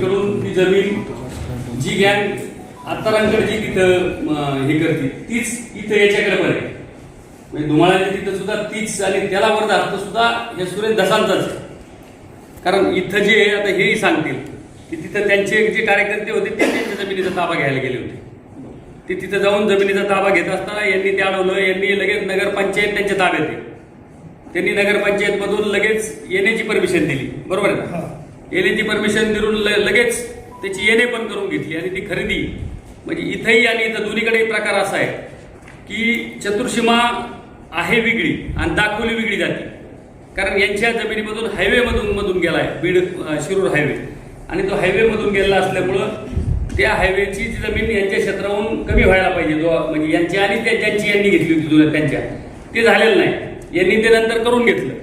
करून ती जमीन जी गँग आत्तारांकडे जी तिथं हे करते तीच इथं याच्याकडे पण आहे. म्हणजे धुमाळ्याची तिथं सुद्धा तीच आणि त्याला वरदा तर सुद्धा हे सुरेश दसांचाच आहे. कारण इथं जे आता हेही सांगतील की तिथं त्यांचे जे कार्यकर्ते होते ते त्यांच्या जमिनीचा ताबा घ्यायला गेले होते. ते तिथं जाऊन जमिनीचा ताबा घेत असताना यांनी ते अडवलं यांनी लगेच नगरपंचायत त्यांच्या ताब्यात आहे त्यांनी नगरपंचायतमधून लगेच येण्याची परमिशन दिली. बरोबर आहे ना? येण्याची परमिशन देऊन ल- लगेच त्याची येणे पण करून घेतली आणि ती खरेदी. म्हणजे इथंही आणि इथं दोन्हीकडे प्रकार असा आहे की चतुर्सीमा आहे वेगळी आणि दाखवली वेगळी जाते. कारण यांच्या जमिनीमधून हायवेमधून मधून गेला आहे बीड शिरूर हायवे आणि तो हायवेमधून गेलेला असल्यामुळं त्या हायवेची जी जमीन यांच्या क्षेत्राहून कमी व्हायला पाहिजे. जो म्हणजे यांची आणि त्यांची यांनी घेतली होती जुन्या त्यांच्या. ते झालेलं नाही. यांनी ते नंतर करून घेतलं.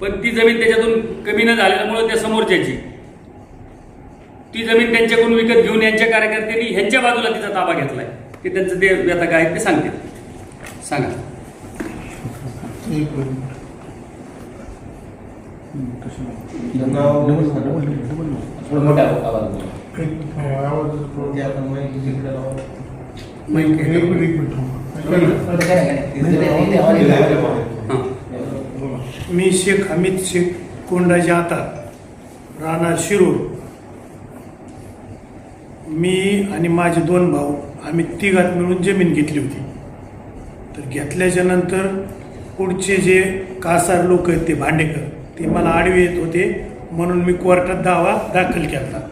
पण ती जमीन त्याच्यातून कमी न झाल्यामुळे त्या समोरच्याची. ती जमीन त्यांच्याकडून विकत घेऊन यांच्या कार्यकर्त्यांनी ह्यांच्या बाजूला तिचा ताबा घेतलाय. ते त्यांचं ते व्यथा काय आहे ते सांगतील. सांगा. थोडं मी शेख हमीद शेख कोंडाजी आता राहणार शिरूर. मी आणि माझे दोन भाऊ आम्ही तिघात मिळून जमीन घेतली होती. तर घेतल्याच्या नंतर पुढचे जे कासार लोक आहेत ते भांडेकर ते मला आडवे येत होते म्हणून मी कोर्टात दावा दाखल केला.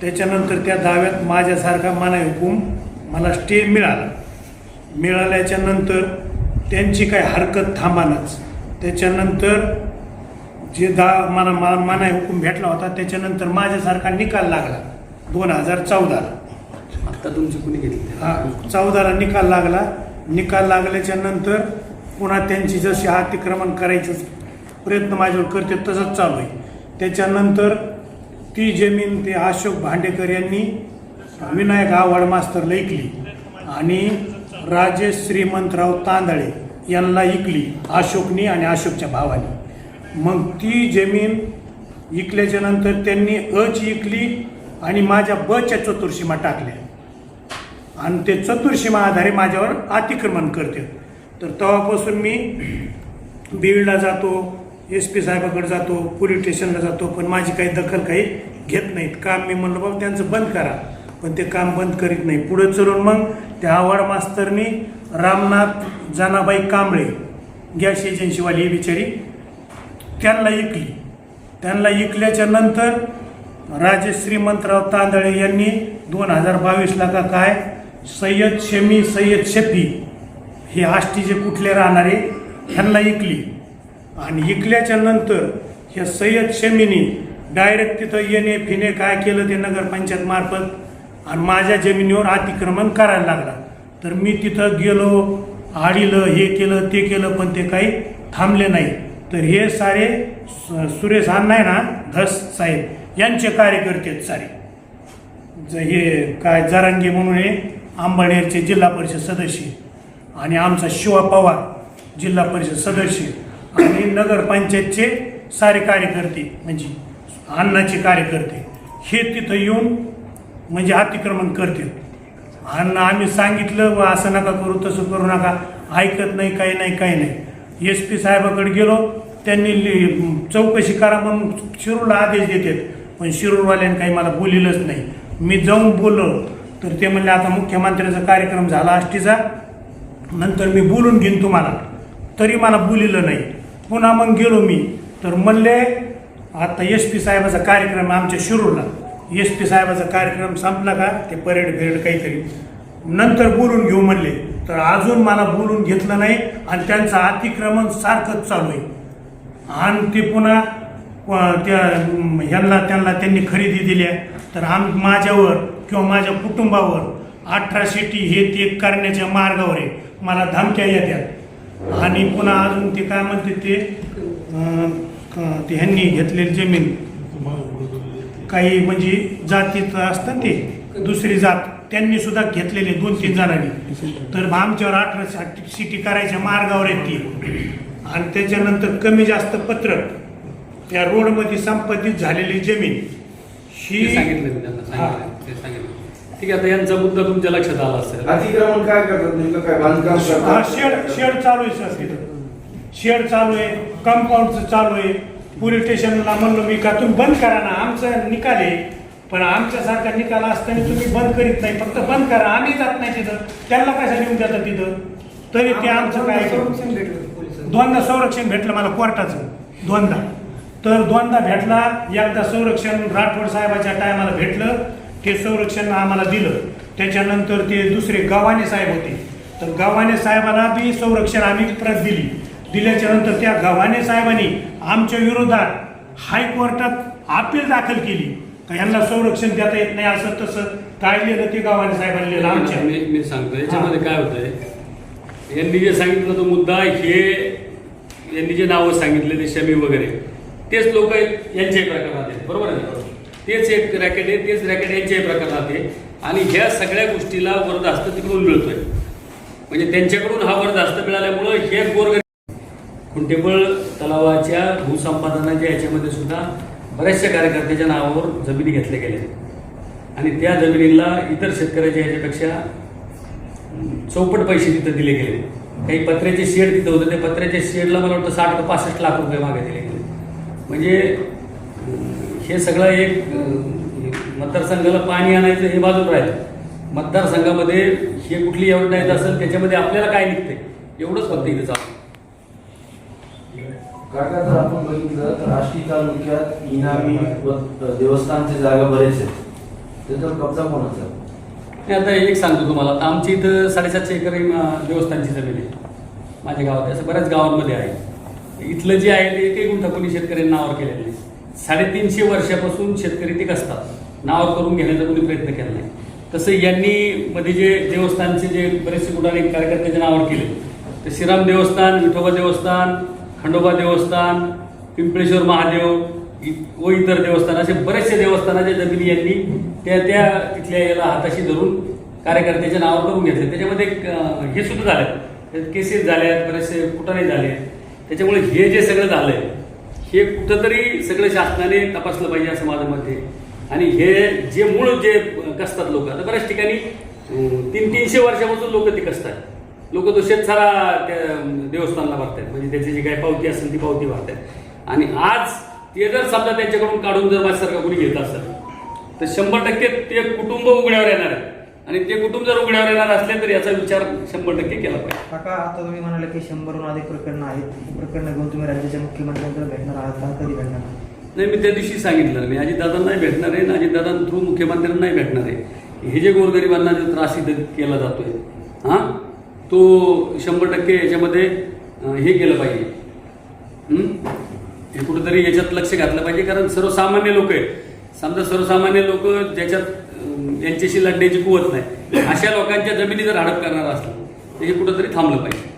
त्याच्यानंतर त्या दाव्यात माझ्यासारखा मनाई हुकूम मला स्टे मिळाला. मिळाल्याच्या नंतर त्यांची काही हरकत थांबानच. त्याच्यानंतर जे दा मला मला मनाई हुकूम भेटला होता त्याच्यानंतर माझ्यासारखा निकाल लागला. दोन हजार चौदाला आत्ता तुमची कुणी घेतली? हा चौदाला निकाल लागला. निकाल लागल्याच्या नंतर पुन्हा त्यांची जशी अतिक्रमण करायचं प्रयत्न माझ्यावर करते तसंच चालू आहे. त्याच्यानंतर ती जमीन ते अशोक भांडेकर यांनी विनायक आव्हाड मास्तरला ऐकली. आणि राजेश श्रीमंतराव तांदळे यांना इकली अशोकनी आणि अशोकच्या भावाने. मग ती जमीन इकल्याच्या नंतर त्यांनी अची इकली आणि माझ्या बच्या चतुर्सीमा टाकल्या. आणि ते चतुर्सीमा आधारे माझ्यावर अतिक्रमण करते. तर तेव्हापासून मी बीडला जातो एस पी साहेबाकडे जातो पोलीस स्टेशनला जातो पण माझी काही दखल काही घेत नाहीत. काम मी म्हणलं बाबा त्यांचं बंद करा. पण ते काम बंद करीत नाही. पुढे चलून मग त्या आवाड मास्तरनी रामनाथ जानाबाई कांबळे गॅस एजन्सीवाली बिचारी त्यांना ऐकली त्यांना ऐकल्याच्या नंतर राजे श्रीमंतराव तांदळे यांनी दोन हजार बावीसला का काय सय्यद शमी सय्यद शफी हे आष्टीचे कुठले राहणारे ह्यांना ऐकली आणि ऐकल्याच्या नंतर ह्या सय्यद शमीने डायरेक्ट तिथं येणे फिने काय केलं ते नगरपंचायत मार्फत आणि माझ्या जमिनीवर अतिक्रमण करायला लागला. तर मी तिथं गेलो आडीलं हे केलं ते केलं पण ते काही थांबले नाही. तर हे सारे सुरेश अण्णा आहे ना धस साहेब यांचे कार्यकर्ते आहेत सारे. ज- हे काय जरांगे म्हणून हे आंबाणेरचे जिल्हा परिषद सदस्य. आणि आमचा शिवा पवार जिल्हा परिषद सदस्य. आणि नगरपंचायतचे सारे कार्यकर्ते म्हणजे अन्नाचे कार्यकर्ते. हे तिथं येऊन म्हणजे अतिक्रमण करतील. आणि आम्ही सांगितलं "व असं नका करू तसं करू नका. ऐकत नाही काही नाही काही नाही. एस पी साहेबाकडे गेलो त्यांनी लि- चौकशी करा म्हणून शिरूरला आदेश देतात. पण शिरूरवाल्याने काही मला बोलिलंच नाही. मी जाऊन बोललो तर ते म्हणले आता मुख्यमंत्र्याचा कार्यक्रम झाला आष्टीचा नंतर मी बोलून घेईन तुम्हाला. तरी मला बोलिलं नाही. पुन्हा मग गेलो मी. तर म्हणले आता एस पी साहेबाचा कार्यक्रम आमच्या शिरूरला. एस पी साहेबाचा कार्यक्रम संपला का ते परेड बिरेड काहीतरी. नंतर बोलून घेऊ म्हणले. तर अजून मला बोलून घेतलं नाही आणि त्यांचं अतिक्रमण सारखंच चालू आहे. आणि ते पुन्हा त्या ह्यांना त्यांना त्यांनी खरेदी दिल्या. तर आम माझ्यावर किंवा माझ्या कुटुंबावर अठरा सिटी हे ते करण्याच्या मार्गावर आहे. मला धमक्या येत्यात. आणि पुन्हा अजून ते काय म्हणते ते ते ह्यांनी घेतलेली जमीन. काही म्हणजे जातीत असतात ते दुसरी जात त्यांनी सुद्धा घेतलेले दोन तीन जणांनी. तर आमच्यावर अठरा सिटी करायच्या मार्गावर आहेत ती. आणि त्याच्यानंतर कमी जास्त पत्रक त्या रोडमध्ये संपादित झालेली जमीन. ही सांगितलं ठीक आहे आता यांचा मुद्दा तुमच्या लक्षात आला असेल. अतिक्रमण काय करतात नेमकं? काय बांधकाम हा करतात? शेड शेड चालू आहे सर. शेड चालू आहे कंपाऊंडचं चालू आहे. पोलीस स्टेशनला म्हणलो मी का तुम्ही बंद करा ना आमचा निकाल आहे. पण आमच्यासारखा निकाल असताना तुम्ही बंद करीत नाही फक्त बंद करा आम्ही जात नाही तिथं. त्यांना कशा देऊन देतात तिथं? तरी ते आमचं काय दोनदा संरक्षण भेटलं मला कोर्टाचं दोनदा. तर दोनदा भेटला एकदा संरक्षण राठोड साहेबाच्या टायमाला भेटलं ते संरक्षण आम्हाला दिलं. त्याच्यानंतर ते दुसरे गव्हाणे साहेब होते. तर गव्हाणे साहेबाला बी संरक्षण आम्ही प्रत दिली. दिल्याच्या नंतर त्या गव्हाणे साहेबांनी आमच्या विरोधात हायकोर्टात अपील दाखल केली. का यांना संरक्षण देता येत नाही असं तसं काय लिहिलं ते गव्हाणे साहेबांनी लिहिलं आमच्या. मी मी सांगतो याच्यामध्ये काय होतंय? यांनी जे सांगितलं तो मुद्दा हे यांनी जे नावं सांगितले ते शमी वगैरे तेच लोक यांच्याही प्रकरणात आहेत. बरोबर आहे? तेच एक रॅकेट आहे तेच रॅकेट यांच्याही प्रकरणात आहे. आणि ह्या सगळ्या गोष्टीला वरदहस्त तिकडून मिळतोय. म्हणजे त्यांच्याकडून हा वरदहस्त मिळाल्यामुळं हे गोरगरीब खुंटेबळ तलावाच्या भूसंपादनाच्या याच्यामध्ये सुद्धा बऱ्याचशा कार्यकर्त्याच्या नावावर जमिनी घेतल्या गेल्या. आणि त्या जमिनीला इतर शेतकऱ्याच्या याच्यापेक्षा चौपट पैसे तिथं दिले गेले. काही पत्र्याचे शेड तिथं होतं त्या पत्र्याच्या शेडला मला वाटतं साठ ते पासष्ट लाख रुपये मागे दिले गेले. म्हणजे हे सगळं एक मतदारसंघाला पाणी आणायचं हे बाजूला राहिलं. मतदारसंघामध्ये हे कुठली योजना येत असेल त्याच्यामध्ये आपल्याला काय निघते एवढंच फक्त इथं चालू. काका जर आपण बघितलं तर आष्टी तालुक्यात इनामी व देवस्थानचे जागा बरेच आहेत. त्याच्यावर कब्जा कोणाचा मी आता एक सांगतो तुम्हाला. आता आमची इथं साडेसातशे एकर देवस्थानची जमीन आहे. माझ्या गावात असं बऱ्याच गावांमध्ये आहे. इथलं जे आहे ते एकही गुंठा कोणी शेतकऱ्यांनी नावावर केलेलं नाही. साडेतीनशे वर्षापासून शेतकरी ते कसतात? नावावर करून घेण्याचा कोणी प्रयत्न केला नाही. तसं यांनी मध्ये जे देवस्थानचे जे बरेचसे कुठे कार्यकर्त्याच्या नावावर केले तर श्रीराम देवस्थान विठोबा देवस्थान खंडोबा देवस्थान पिंपळेश्वर महादेव इ- व इतर देवस्थान असे बरेचसे देवस्थानाच्या जमिनी यांनी त्या त्या तिथल्या याला हाताशी धरून कार्यकर्त्याच्या नावावर करून घेतले. त्याच्यामध्ये हे सुद्धा झालं केसेस झाले आहेत बरेचसे कुठाने झाले त्याच्यामुळे हे जे सगळं झालंय हे कुठंतरी सगळं शासनाने तपासलं पाहिजे असं माझं मत आहे आणि हे जे मूळ जे कसतात लोक आता बऱ्याच ठिकाणी तीन तीनशे वर्षापासून लोक ते कसतात लोक तो शेतसारा त्या देवस्थानाला भरतात म्हणजे त्याची जी काही पावती असेल ती पावती भरतात आणि आज ते जर समजा त्यांच्याकडून काढून जर माझ्यासारखा कोणी घेत असेल तर शंभर टक्के ते कुटुंब उघड्यावर येणार आहे. आणि ते कुटुंब जर उघड्यावर येणार असले तर याचा विचार शंभर टक्के केला पाहिजे. काका आता तुम्ही म्हणाले की शंभरहून अधिक प्रकरणं आहेत. ही प्रकरणं घेऊन तुम्ही राज्याच्या मुख्यमंत्र्यांकडे भेटणार आहात का? कधी भेटणार? नाही मी त्या दिवशी सांगितलं. मी अजितदादांनाही भेटणार आहे आणि अजितदादां थ्रू मुख्यमंत्र्यांनाही भेटणार आहे. हे जे गोरगरिबांना जो त्रास इथं केला जातोय हां? तो शंभर टक्के याच्यामध्ये हे केलं पाहिजे. हे कुठंतरी याच्यात लक्ष घातलं पाहिजे कारण सर्वसामान्य लोक आहेत. समजा सर्वसामान्य लोक ज्याच्यात यांच्याशी लढण्याची कुवत नाही. अशा लोकांच्या जमिनी जर हडप करणार असलं तर हे कुठंतरी थांबलं पाहिजे.